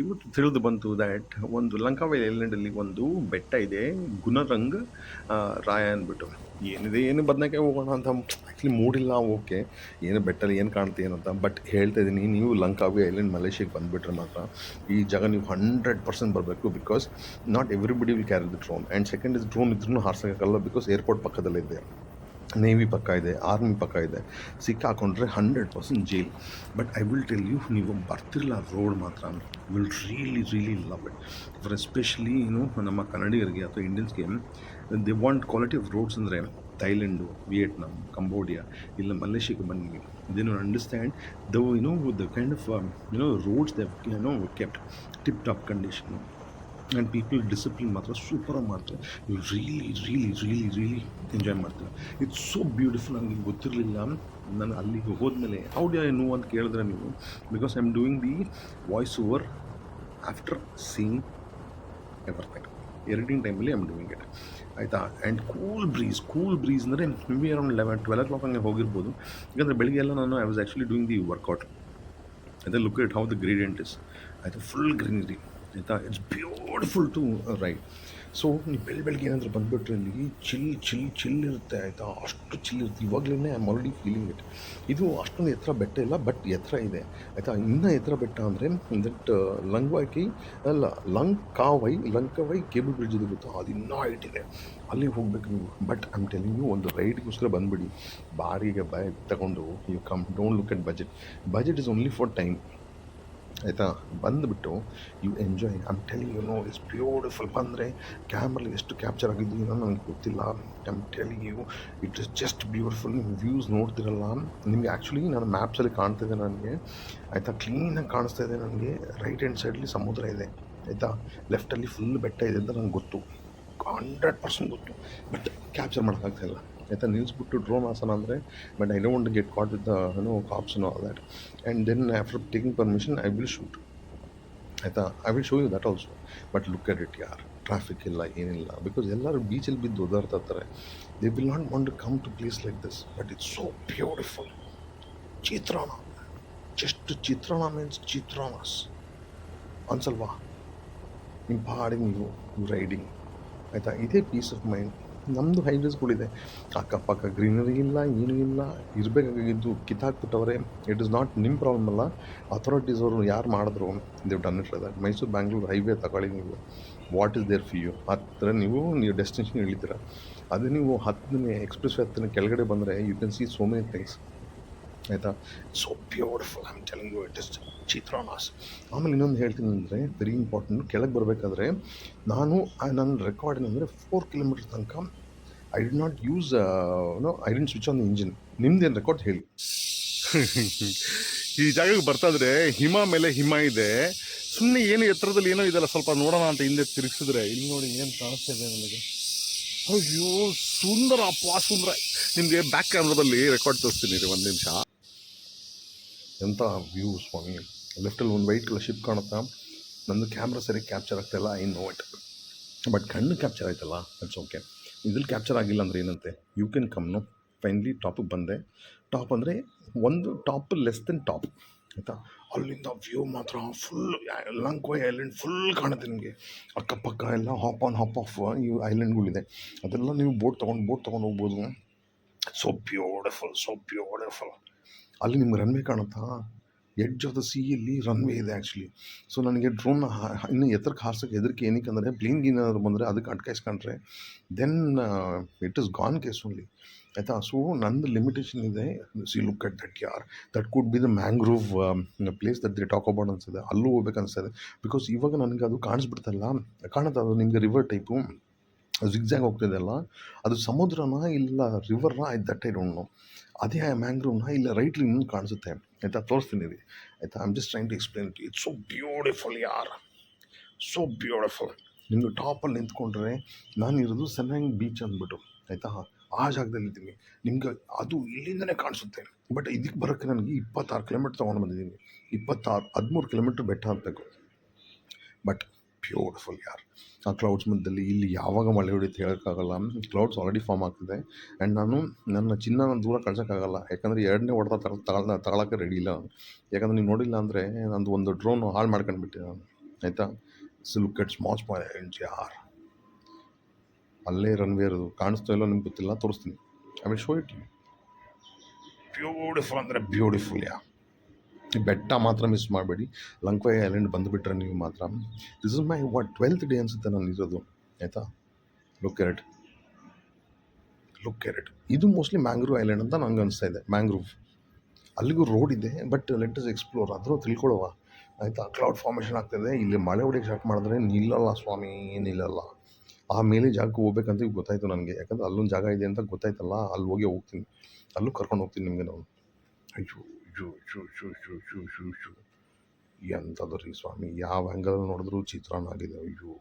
ಇವತ್ತು ತಿಳಿದು ಬಂತು ದ್ಯಾಟ್ ಒಂದು ಲಂಕಾವೈ ಐಲ್ಯಾಂಡಲ್ಲಿ ಒಂದು ಬೆಟ್ಟ ಇದೆ, ಗುಣರಂಗ್ ರಾಯ ಅಂದ್ಬಿಟ್ಟು. ಏನಿದೆ, ಏನು ಬದನೆಕಾಯಿ ಹೋಗೋಣ ಅಂತ ಆ್ಯಕ್ಚುಲಿ ಮೂಡಿಲ್ಲ ಓಕೆ ಏನು ಬೆಟ್ಟಲ್ಲಿ ಏನು ಕಾಣ್ತೀವಿ ಏನಂತ ಬಟ್ ಹೇಳ್ತಾ ಇದ್ದೀನಿ, ನೀವು ಲಂಕಾವಿ ಐಲ್ಯಾಂಡ್ ಮಲೇಷ್ಯಾಗೆ ಬಂದುಬಿಟ್ರೆ ಮಾತ್ರ ಈ ಜಾಗ ನೀವು ಹಂಡ್ರೆಡ್ ಪರ್ಸೆಂಟ್ ಬರಬೇಕು because not everybody will carry the drone and second is drone ಇದ್ರೂ ಹಾರ್ಸೋಕ್ಕಾಗಲ್ಲ ಬಿಕಾಸ್ ಏರ್ಪೋರ್ಟ್ ಪಕ್ಕದಲ್ಲಿದೆ. ನೇವಿ ಪಕ್ಕ ಇದೆ ಆರ್ಮಿ ಪಕ್ಕ ಇದೆ. ಸಿಕ್ಕಾಕೊಂಡ್ರೆ hundred percent jail. But I will tell you ನೀವು ಬರ್ತಿರಲ್ಲ ರೋಡ್ ಮಾತ್ರ will really really love it for especially ಏನು ನಮ್ಮ ಕನ್ನಡಿಗರಿಗೆ ಅಥವಾ ಇಂಡಿಯನ್ಸ್ಗೆ they want quality of roads ಅಂದರೆ ಥೈಲ್ಯಾಂಡು ವಿಯೆಟ್ನಾಮ್ ಕಂಬೋಡಿಯಾ ಇಲ್ಲ ಮಲೇಷ್ಯಾಗೆ ಬನ್ನಿ. They not understand the you know the kind of you know roads the you know kept tip top condition and people discipline ಮಾತ್ರ ಸೂಪರಾಗಿ ಮಾಡ್ತಾರೆ. You really really really really enjoy ಮಾಡ್ತಾರೆ. It's so beautiful ನನಗೆ ಗೊತ್ತಿರಲಿಲ್ಲ. ನಾನು ಅಲ್ಲಿಗೆ ಹೋದ್ಮೇಲೆ how D I know ಅಂತ ಕೇಳಿದ್ರೆ ನೀವು because I am doing the voice over after seeing everything editing ಟೈಮಲ್ಲಿ ಐ ಆಮ್ ಡೂಯಿಂಗ್ ಇಟ್ ಆಯಿತಾ? And cool breeze cool breeze ಅಂದರೆ may around eleven twelve o'clock ಹಂಗೆ ಹೋಗಿರ್ಬೋದು. ಯಾಕಂದರೆ ಬೆಳಿಗ್ಗೆ ಎಲ್ಲ ನಾನು I was actually doing the workout ಅದೇ look it how the gradient is ಆಯಿತು? ಫುಲ್ ಗ್ರೀನರಿ ಆಯಿತಾ it's beautiful to ride so ನೀವು ಬೆಳ ಬೆಳಗ್ಗೆ ಏನಾದರೂ ಬಂದುಬಿಟ್ರೆ ಇಲ್ಲಿ ಚಿಲ್ ಚಿಲ್ ಚಿಲ್ ಇರುತ್ತೆ ಆಯಿತಾ? ಅಷ್ಟು ಚಿಲ್ ಇರುತ್ತೆ. ಇವಾಗಲೇ I am already feeling it ಇದು ಅಷ್ಟೊಂದು ಎತ್ತರ ಬೆಟ್ಟ ಇಲ್ಲ ಬಟ್ ಎತ್ತರ ಇದೆ. ಆಯಿತಾ? ಇನ್ನೂ ಎತ್ತರ ಬೆಟ್ಟ ಅಂದರೆ, ದಟ್ ಲಂಗ್ವಾಕಿ, ಅಲ್ಲ ಲಂಕ ವೈ ಕೇಬಲ್ ಬ್ರಿಡ್ಜ್ ಇದು ಗೊತ್ತು? ಅದು ಇನ್ನೂ ಹೈಟ್ ಇದೆ. ಅಲ್ಲಿ ಹೋಗ್ಬೇಕು ನೀವು. ಬಟ್ ಐಮ್ ಟೆಲಿಂಗ್ ಯು ಒಂದು ರೈಡ್ಗೋಸ್ಕರ ಬಂದುಬಿಡಿ. ಬಾರಿಗೆ ಬೈ ತಗೊಂಡು you come don't look at budget budget is only for time ಆಯಿತಾ? ಬಂದುಬಿಟ್ಟು you enjoy I'm telling you know it's beautiful ಬಂದರೆ ಕ್ಯಾಮ್ರಲ್ಲಿ ಎಷ್ಟು ಕ್ಯಾಪ್ಚರ್ ಆಗಿದ್ದು ಏನೋ ನನಗೆ ಗೊತ್ತಿಲ್ಲ. I'm telling you it is just beautiful ನೀವು ವ್ಯೂಸ್ ನೋಡ್ತಿರಲ್ಲ. ನಿಮಗೆ ಆ್ಯಕ್ಚುಲಿ ನಾನು ಮ್ಯಾಪ್ಸಲ್ಲಿ ಕಾಣ್ತಿದೆ ನನಗೆ. ಆಯಿತಾ? ಕ್ಲೀನಾಗಿ ಕಾಣಿಸ್ತಾ ಇದೆ ನನಗೆ. ರೈಟ್ ಹ್ಯಾಂಡ್ ಸೈಡಲ್ಲಿ ಸಮುದ್ರ ಇದೆ. ಆಯಿತಾ? ಲೆಫ್ಟಲ್ಲಿ ಫುಲ್ ಬೆಟ್ಟ ಇದೆ ಅಂತ ನನಗೆ ಗೊತ್ತು. ಹಂಡ್ರೆಡ್ ಪರ್ಸೆಂಟ್ ಗೊತ್ತು. ಬಟ್ ಕ್ಯಾಪ್ಚರ್ ಮಾಡೋಕ್ಕಾಗ್ತಾಯಿಲ್ಲ ಆಯಿತಾ ನಿಲ್ಲಿಸ್ಬಿಟ್ಟು ಡ್ರೋನ್ ಆಸನ ಅಂದರೆ but I don't get caught with no cops all that and then after taking permission I will shoot ಆಯಿತಾ? I will show you that also but look at it ಯಾರ್? Traffic ಇಲ್ಲ, ಏನಿಲ್ಲ. Because ಎಲ್ಲರೂ ಬೀಚಲ್ಲಿ ಬಿದ್ದು ಓದಾಡ್ತಾ ಇರ್ತಾರೆ. They will not want to come to place like this but it's so beautiful chitranna. Just chitranna means ಚಿತ್ರಾನ್ನಸ್. ಅನ್ಸಲ್ವಾ? ನಿಮ್ಮ ಪಾಡಿಗೆ ನೀವು ರೈಡಿಂಗ್ ಆಯಿತಾ? ಇದೇ ಪೀಸ್ ಆಫ್ ಮೈಂಡ್ ನಮ್ಮದು ಹೈವೇಸ್ಗಳಿದೆ ಅಕ್ಕಪಕ್ಕ ಗ್ರೀನರಿ ಇಲ್ಲ, ಏನೂ ಇಲ್ಲ, ಇರಬೇಕಾಗಿದ್ದು ಕಿತ್ತಾಕ್ಬಿಟ್ಟವ್ರೆ. ಇಟ್ ಇಸ್ ನಾಟ್ ನಿಮ್ಮ ಪ್ರಾಬ್ಲಮ್ ಅಲ್ಲ. ಅಥಾರಿಟೀಸ್ ಅವರು ಯಾರು ಮಾಡಿದ್ರು? They've done it that Mysuru Bangalore highway ತಗೊಳ್ಳಿ ನೀವು. ವಾಟ್ ಇಸ್ ದೇರ್ ಫಿಯು ಹತ್ತಿರ ನೀವು ನೀವು ಡೆಸ್ಟಿನೇಷನ್ ಇಳಿತೀರ ಅದೇ ನೀವು ಹತ್ತನೇ ಎಕ್ಸ್ಪ್ರೆಸ್ ಹತ್ತನೇ ಕೆಳಗಡೆ ಬಂದರೆ you can see so many things ಆಯಿತಾ? So beautiful am telling you it is ಚಿತ್ರಾನಾಸ್ ಆಮೇಲೆ ಇನ್ನೊಂದು ಹೇಳ್ತೀನಿ ಅಂದರೆ ವೆರಿ ಇಂಪಾರ್ಟೆಂಟ್ ಕೆಳಗೆ ಬರಬೇಕಾದ್ರೆ, ನಾನು ನನ್ನ ರೆಕಾರ್ಡ್ ಏನಂದರೆ ಫೋರ್ ಕಿಲೋಮೀಟರ್ ತನಕ I did not use no I didn't switch on engine ನಿಮ್ದೇನು ರೆಕಾರ್ಡ್ ಹೇಳಿ. ಈ ಜಾಗಕ್ಕೆ ಬರ್ತಾದ್ರೆ ಹಿಮ ಮೇಲೆ ಹಿಮ ಇದೆ. ಸುಮ್ಮನೆ ಏನು ಎತ್ತರದಲ್ಲಿ ಏನೋ ಇದೆಲ್ಲ ಸ್ವಲ್ಪ ನೋಡೋಣ ಅಂತ ಹಿಂದೆ ತಿರುಗಿಸಿದ್ರೆ, ಇಲ್ಲಿ ನೋಡಿ ಏನು ಕಾಣಿಸ್ತಾ ಇದೆ ನನಗೆ. ಅಯ್ಯೋ, ಸುಂದರ, ಅಪ್ಪ, ಸುಂದರ. ನಿಮಗೆ ಬ್ಯಾಕ್ ಕ್ಯಾಮ್ರಾದಲ್ಲಿ ರೆಕಾರ್ಡ್ ತೋರಿಸ್ತೀನಿ ರೀ, ಒಂದು ನಿಮಿಷ. ಎಂಥ ವ್ಯೂ ಸ್ವಾಮಿ. ಲೆಫ್ಟಲ್ಲಿ ಒಂದು ವೈಟ್ ಕಲರ್ ಶಿಪ್ ಕಾಣುತ್ತಾ, ನಂದು ಕ್ಯಾಮ್ರಾ ಸರಿ ಕ್ಯಾಪ್ಚರ್ ಆಗ್ತಾಯಿಲ್ಲ ಐ ನೋ ಇಟ್ ಬಟ್ ಕಣ್ಣು ಕ್ಯಾಪ್ಚರ್ ಆಯ್ತಲ್ಲ ಇಟ್ಸ್ ಓಕೆ ಇದ್ರಲ್ಲಿ ಕ್ಯಾಪ್ಚರ್ ಆಗಿಲ್ಲ ಅಂದರೆ ಏನಂತೆ? ಯು ಕ್ಯಾನ್ ಕಮ್ನು ಫೈನಲಿ ಟಾಪಿಗೆ ಬಂದೆ. ಟಾಪ್ ಅಂದರೆ ಒಂದು ಟಾಪ್ ಲೆಸ್ ದೆನ್ ಟಾಪ್ ಆಯಿತಾ? ಅಲ್ಲಿಂದ ವ್ಯೂ ಮಾತ್ರ ಫುಲ್ ಲಂಕ್ವೈ ಐಲ್ಯಾಂಡ್ ಫುಲ್ ಕಾಣುತ್ತೆ ನಿಮಗೆ. ಅಕ್ಕಪಕ್ಕ ಎಲ್ಲ ಹಾಪ್ ಆನ್ ಹಾಪ್ ಆಫ್ ಈ ಐಲ್ಯಾಂಡ್ಗಳಿದೆ ಅದೆಲ್ಲ ನೀವು ಬೋಟ್ ತೊಗೊಂಡು ಬೋಟ್ ತೊಗೊಂಡು ಹೋಗ್ಬೋದು. ಸೊ ಬ್ಯೂಟಿಫುಲ್ ಸೊ ಬ್ಯೂಟಿಫುಲ್ ಅಲ್ಲಿ ನಿಮ್ಗೆ ರನ್ವೇ ಕಾಣುತ್ತಾ? ಎಡ್ಜ್ ಆಫ್ ದ ಸೀಯಲ್ಲಿ ರನ್ವೇ ಇದೆ ಆ್ಯಕ್ಚುಲಿ ಸೊ ನನಗೆ ಡ್ರೋನ್ ಇನ್ನು ಎತ್ತರಕ್ಕೆ ಹಾರ್ಸೋಕ್ಕೆ ಹೆದರಿಕೆ ಏನಕ್ಕೆ ಅಂದರೆ ಪ್ಲೇನ್ ಏನಾದ್ರು ಬಂದರೆ ಅದಕ್ಕೆ ಅಟ್ಕಾಯಿಸ್ಕೊಂಡ್ರೆ then it is gone case only ಆಯಿತಾ? ಸೊ ನಂದು ಲಿಮಿಟೇಷನ್ ಇದೆ. ಸಿ ಲುಕ್ ಅಟ್ ದಟ್ ಯಾರ್ that could be the mangrove place that they talk about ಅನ್ಸಿದೆ ಅಲ್ಲೂ ಹೋಗ್ಬೇಕು ಅನಿಸ್ತದೆ ಬಿಕಾಸ್ ಇವಾಗ ನನಗೆ ಅದು ಕಾಣಿಸ್ಬಿಡ್ತಲ್ಲ, ಕಾಣುತ್ತೆ ಅದು ನಿಮಗೆ ರಿವರ್ ಟೈಪು ಜಿಗ್ಜಾಗ್ ಹೋಗ್ತಿದೆ ಅಲ್ಲ? ಅದು ಸಮುದ್ರನ ಇಲ್ಲ ರಿವರ್ನ I that I don't know ಅದೇ ಮ್ಯಾಂಗ್ರೂವ್ನ ಇಲ್ಲ ರೈಟ್ಲಿ ಇನ್ನೂ ಕಾಣಿಸುತ್ತೆ. ಆಯಿತಾ? ತೋರಿಸ್ತೀನಿ ರೀ ಆಯಿತಾ? I'm just trying to explain to it's so beautiful ಯಾರ್? ಸೊ ಬ್ಯೂಟಿಫುಲ್ ನಿಮ್ಮದು ಟಾಪಲ್ಲಿ ನಿಂತ್ಕೊಂಡ್ರೆ ನಾನು ಇರೋದು ಸೆನ್ಯಾಂಗ್ ಬೀಚ್ ಅಂದ್ಬಿಟ್ಟು. ಆಯಿತಾ? ಆ ಜಾಗದಲ್ಲಿ ಇದ್ದೀನಿ. ನಿಮ್ಗೆ ಅದು ಇಲ್ಲಿಂದನೇ ಕಾಣಿಸುತ್ತೆ. ಬಟ್ ಇದಕ್ಕೆ ಬರೋಕ್ಕೆ ನನಗೆ ಇಪ್ಪತ್ತಾರು ಕಿಲೋಮೀಟ್ರ್ ತೊಗೊಂಡು ಬಂದಿದ್ದೀನಿ. ಇಪ್ಪತ್ತಾರು, ಹದಿಮೂರು ಕಿಲೋಮೀಟ್ರ್ ಬೆಟ್ಟ ಹತ್ತಬೇಕು ಬಟ್ ಬ್ಯೂಟಿಫುಲ್ ಯಾರ್ ಆ ಕ್ಲೌಡ್ಸ್ ಮಧ್ಯದಲ್ಲಿ ಇಲ್ಲಿ ಯಾವಾಗ ಮಳೆ ಹೊಡಿತು ಹೇಳೋಕ್ಕಾಗಲ್ಲ. ಕ್ಲೌಡ್ಸ್ ಆಲ್ರೆಡಿ ಫಾರ್ಮ್ ಆಗ್ತಿದೆ. ಆ್ಯಂಡ್ ನಾನು ನನ್ನ ಚಿನ್ನನ ದೂರ ಕಳ್ಸೋಕ್ಕಾಗಲ್ಲ. ಯಾಕಂದರೆ ಎರಡನೇ ಹೊಡೆದ ತಗೊಳ್ ತಗೊಳ ತಗೊಳಕ್ಕೆ ರೆಡಿ ಇಲ್ಲ. ಯಾಕಂದರೆ ನೀವು ನೋಡಿಲ್ಲ ಅಂದರೆ ನಂದು ಒಂದು ಡ್ರೋನ್ ಹಾಳು ಮಾಡ್ಕೊಂಡ್ಬಿಟ್ಟೆ ನಾನು. ಆಯಿತಾ? ಲುಕ್ ಎಟ್ ಸ್ಮಾಲ್ ಸ್ಮಾಲ್ ಯಾರ್ ಅಲ್ಲೇ ರನ್ವೇ ಇರೋದು. ಕಾಣಿಸ್ತಾ ಇಲ್ಲ ನಿಮ್ಗೆ ಗೊತ್ತಿಲ್ಲ. ತೋರಿಸ್ತೀನಿ. I will show it beautiful ಅಂದರೆ ಬ್ಯೂಟಿಫುಲ್ ಯಾ ಬೆಟ್ಟ ಮಾತ್ರ ಮಿಸ್ ಮಾಡಬೇಡಿ. ಲಂಕ್ವೈ ಐಲ್ಯಾಂಡ್ ಬಂದುಬಿಟ್ರೆ ನೀವು ಮಾತ್ರ. This is my what twelfth day ಅನಿಸುತ್ತೆ ನಾನು ಇರೋದು. ಆಯಿತಾ? ಲುಕ್ ಎರೆಟ್ ಲುಕ್ ಎರೆಟ್ ಇದು ಮೋಸ್ಟ್ಲಿ ಮ್ಯಾಂಗ್ರೂವ್ ಐಲ್ಯಾಂಡ್ ಅಂತ ನನಗೆ ಅನಿಸ್ತಾ ಇದೆ. ಮ್ಯಾಂಗ್ರೂವ್ ಅಲ್ಲಿಗೂ ರೋಡ್ ಇದೆ ಬಟ್ ಲೆಟ್ ಇಸ್ ಎಕ್ಸ್ಪ್ಲೋರ್ ಆದರೂ ತಿಳ್ಕೊಳ್ಳುವ ಆಯಿತಾ? ಕ್ಲೌಡ್ ಫಾರ್ಮೇಷನ್ ಆಗ್ತದೆ ಇಲ್ಲಿ ಮಳೆ ಹೊಡಿಯೋಕ್ಕೆ ಸ್ಟಾರ್ಟ್ ಮಾಡಿದ್ರೆ ನಿಲ್ಲಲ್ಲ ಸ್ವಾಮಿ, ನಿಲ್ಲಲ್ಲ. ಆಮೇಲೆ ಜಾಗಕ್ಕೆ ಹೋಗ್ಬೇಕಂತ ಈಗ ಗೊತ್ತಾಯಿತು ನನಗೆ. ಯಾಕಂದ್ರೆ ಅಲ್ಲೊಂದು ಜಾಗ ಇದೆ ಅಂತ ಗೊತ್ತಾಯ್ತಲ್ಲ, ಅಲ್ಲಿ ಹೋಗಿ ಹೋಗ್ತೀನಿ. ಅಲ್ಲೂ ಕರ್ಕೊಂಡು ಹೋಗ್ತೀನಿ ನಿಮಗೆ ನಾನು. ಅಯ್ಯೋ. ಜು ಜು ಜು ಜು ಜು ಜು ಎಂಥದ್ದು ರೀ ಸ್ವಾಮಿ, ಯಾವ ಆ್ಯಂಗಲ್ ನೋಡಿದ್ರು ಚಿತ್ರಾನ್ನ ಆಗಿದೆ. ಅಯ್ಯೋ.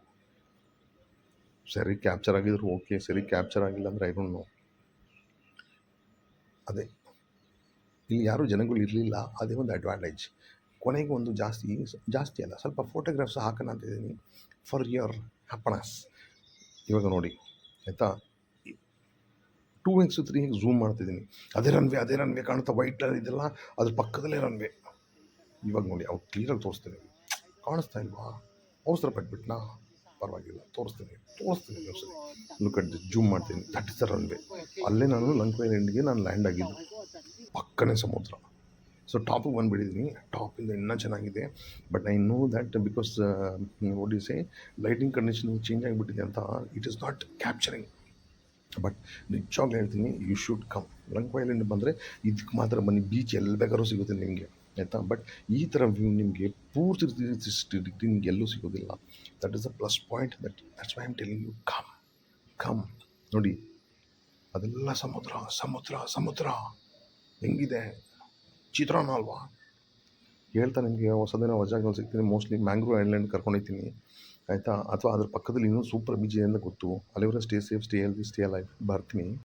ಸರಿ ಕ್ಯಾಪ್ಚರ್ ಆಗಿದ್ರು ಓಕೆ ಸರಿ ಕ್ಯಾಪ್ಚರ್ ಆಗಿಲ್ಲ ಅಂದರೆ ಐ ನೋ ಅದೇ. ಇಲ್ಲಿ ಯಾರೂ ಜನಗಳು ಇರಲಿಲ್ಲ, ಅದೇ ಒಂದು ಅಡ್ವಾಂಟೇಜ್ ಕೊನೆಗೆ ಒಂದು ಜಾಸ್ತಿ ಜಾಸ್ತಿ ಅಲ್ಲ, ಸ್ವಲ್ಪ ಫೋಟೋಗ್ರಾಫ್ಸ್ ಹಾಕೋಣ ಅಂತಿದ್ದೀನಿ ಫಾರ್ ಯುವರ್ ಹ್ಯಾಪನೆಸ್ ಇವಾಗ ನೋಡಿ, ಆಯಿತಾ? ಟೂ ಎಕ್ಸ್ ತ್ರೀ ಝೂಮ್ ಮಾಡ್ತಿದ್ದೀನಿ. ಅದೇ ರನ್ವೇ ಅದೇ ರನ್ವೇ ಕಾಣುತ್ತಾ ವೈಟ್ ಇದೆಲ್ಲ ಅದ್ರ ಪಕ್ಕದಲ್ಲೇ ರನ್ವೇ ಇವಾಗ ನೋಡಿ, ಅವ್ರು ಕ್ಲಿಯರಾಗಿ ತೋರಿಸ್ತೀನಿ. ಕಾಣಿಸ್ತಾ ಇಲ್ವಾ? ಅವಸರ ಪಟ್ಬಿಟ್ನಾ? ಪರವಾಗಿಲ್ಲ, ತೋರಿಸ್ತೀನಿ ತೋರಿಸ್ತೀನಿ ಸರಿ. ಜೂಮ್ ಮಾಡ್ತೀನಿ. ದಟ್ ಇಸ್ ದ ರನ್ವೇ ಅಲ್ಲೇ ನಾನು ಲಂಕ್ವೇ ಎಂಡ್ಗೆ ನಾನು ಲ್ಯಾಂಡ್ ಆಗಿದ್ದು. ಪಕ್ಕನೇ ಸಮುದ್ರ. ಸೊ ಟಾಪಿಗೆ ಬಂದುಬಿಟ್ಟಿದ್ದೀನಿ ಟಾಪಿಂದ ಇನ್ನೂ ಚೆನ್ನಾಗಿದೆ. But I know that because what say lighting condition change ಆಗಿಬಿಟ್ಟಿದೆ ಅಂತ it is not capturing but ನಿಜವಾಗ್ಲೂ ಹೇಳ್ತೀನಿ you should come Langkawi island ಬಂದರೆ ಇದಕ್ಕೆ ಮಾತ್ರ ಬನ್ನಿ ಬೀಚ್ ಎಲ್ಲಿ ಬೇಕಾದ್ರೂ ಸಿಗುತ್ತೆ ನಿಮಗೆ, ಆಯಿತಾ? ಬಟ್ ಈ ಥರ ವ್ಯೂ ನಿಮಗೆ ಪೂರ್ತಿ ಡಿಗ್ರಿ ನಿಮ್ಗೆ ಎಲ್ಲೂ ಸಿಗೋದಿಲ್ಲ. That is a plus point that that's why am telling you come come ನೋಡಿ, ಅದೆಲ್ಲ ಸಮುದ್ರ ಸಮುದ್ರ ಸಮುದ್ರ. ಹೆಂಗಿದೆ? ಚಿತ್ರಾನ್ನ ಅಲ್ವಾ? ಹೇಳ್ತಾ ನಿಮಗೆ, ಹೊಸದಿನ ಹೊಸಗಳು ಸಿಗ್ತೀನಿ. ಮೋಸ್ಟ್ಲಿ ಮ್ಯಾಂಗ್ರೋ ಐಲ್ಯಾಂಡ್ ಕರ್ಕೊಂಡೋಗ್ತೀನಿ ಆಯಿತಾ? ಅಥವಾ ಅದ್ರ ಪಕ್ಕದಲ್ಲಿ ಇನ್ನೂ ಸೂಪರ್ ಇದೆ ಅಂತ ಗೊತ್ತು. ಅಲ್ಲಿವರೆಗೆ stay safe stay healthy stay life ಬರ್ತೀನಿ.